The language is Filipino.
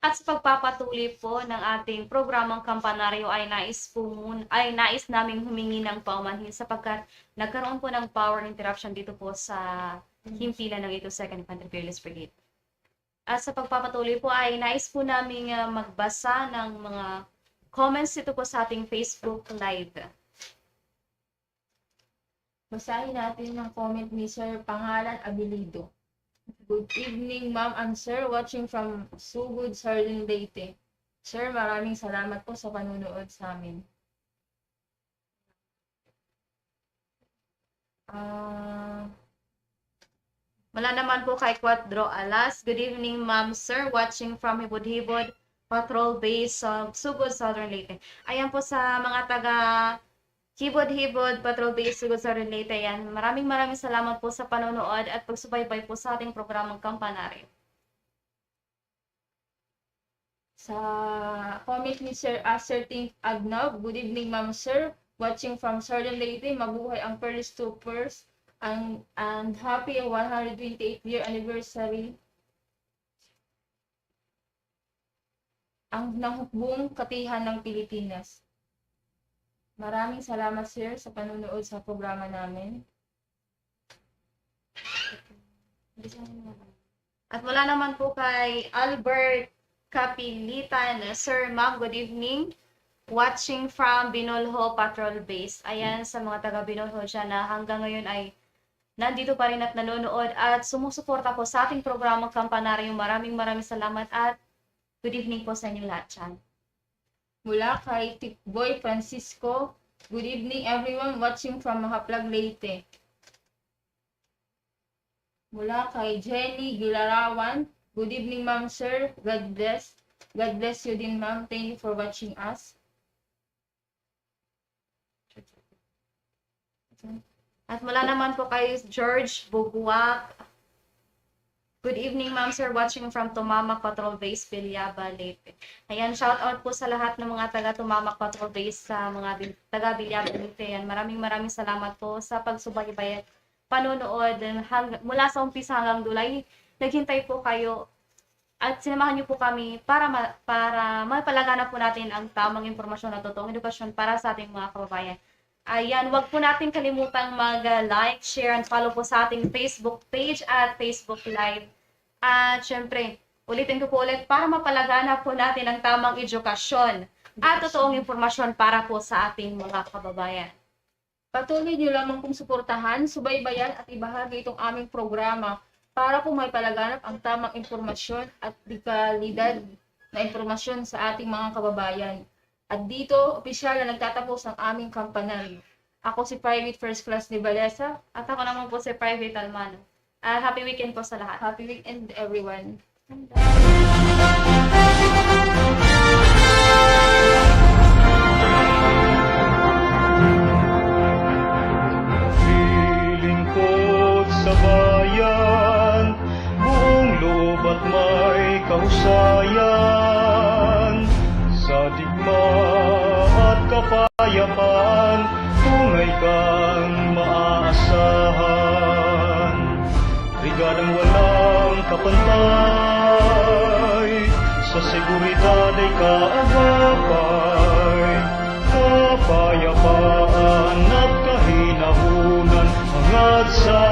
At sa pagpapatuloy po ng ating programang kampanaryo ay nais po mun- ay nais naming humingi ng paumanhin sapagkat nagkaroon po ng power interruption dito po sa himpilan ng ito Second Infantry Fearless Brigade. At sa pagpapatuloy po ay nais po naming ah, magbasa ng mga comments dito po sa ating Facebook Live. Basahin natin ang comment ni Sir Pangalan Abilido. Good evening, ma'am and sir, watching from Sugod, Southern Leyte. Sir, maraming salamat po sa panunood sa amin. Ah, Wala naman po kay Quadro Alas. Good evening, ma'am, sir. Watching from Hibod-Hibod Patrol Base sa Sugod, Southern Leyte. Ayan po sa mga taga Hibod-Hibod Patrol Base Sugod, Southern Leyte. Yan. Maraming maraming salamat po sa panonood at pagsubaybay po sa ating programang Kampanari. sa comment ni Sir Asserting Agnaw, good evening, ma'am, sir. Watching from Southern Leyte, mabuhay ang Pearl Stoopers and, and happy 128th year anniversary ang nanghukbong katihan ng Pilipinas. Maraming salamat, sir, sa panunood sa programa namin. At wala naman po kay Albert Kapilitan. Sir, ma'am, good evening. Watching from Binolho Patrol Base. Ayan, sa mga taga Binolho dyan na hanggang ngayon ay nandito pa rin at nanonood at sumusuporta po sa ating programang Kampanaryo. Maraming maraming salamat at good evening po sa inyo lahat dyan. Mula kay Tikboy Francisco, good evening everyone watching from Mahaplag, Leyte. Mula kay Jenny Gilarawan, good evening ma'am sir, God bless. God bless you din ma'am, thank you for watching us. At mula naman po kay George Buguak. Good evening, ma'am, sir. Watching from Tumamak Patrol Base, Bilyaba, Leyte. Ayan, shout out po sa lahat ng mga taga Tumamak Patrol Base sa mga taga Bilyaba, Leyte. Ayan, maraming maraming salamat po sa pagsubaybay at panonood. Hang, mula sa umpisa hanggang dulay, naghintay po kayo at sinamahan niyo po kami para ma- para mapalaganap po natin ang tamang impormasyon at totoong edukasyon para sa ating mga kababayan. Ayan, wag po natin kalimutang mag-like, share, and follow po sa ating Facebook page at Facebook Live. At syempre, ulitin ko po ulit para mapalaganap po natin ang tamang edukasyon at totoong impormasyon para po sa ating mga kababayan. Patuloy niyo lamang kong suportahan, subaybayan at ibahagi itong aming programa para po may palaganap ang tamang impormasyon at dekalidad na impormasyon sa ating mga kababayan. At dito, opisyal na nagtatapos ang aming kampanaryo. Ako si Private First Class ni Valesa. At ako naman po si Private Almano. At happy weekend po sa lahat. Happy weekend everyone. Lilingkod kapayapaan, tunay kang maaasahan. Regalang walang kapantay, sa seguridad ay kaagapay. Kapayapaan at kahinahunan, hangad sa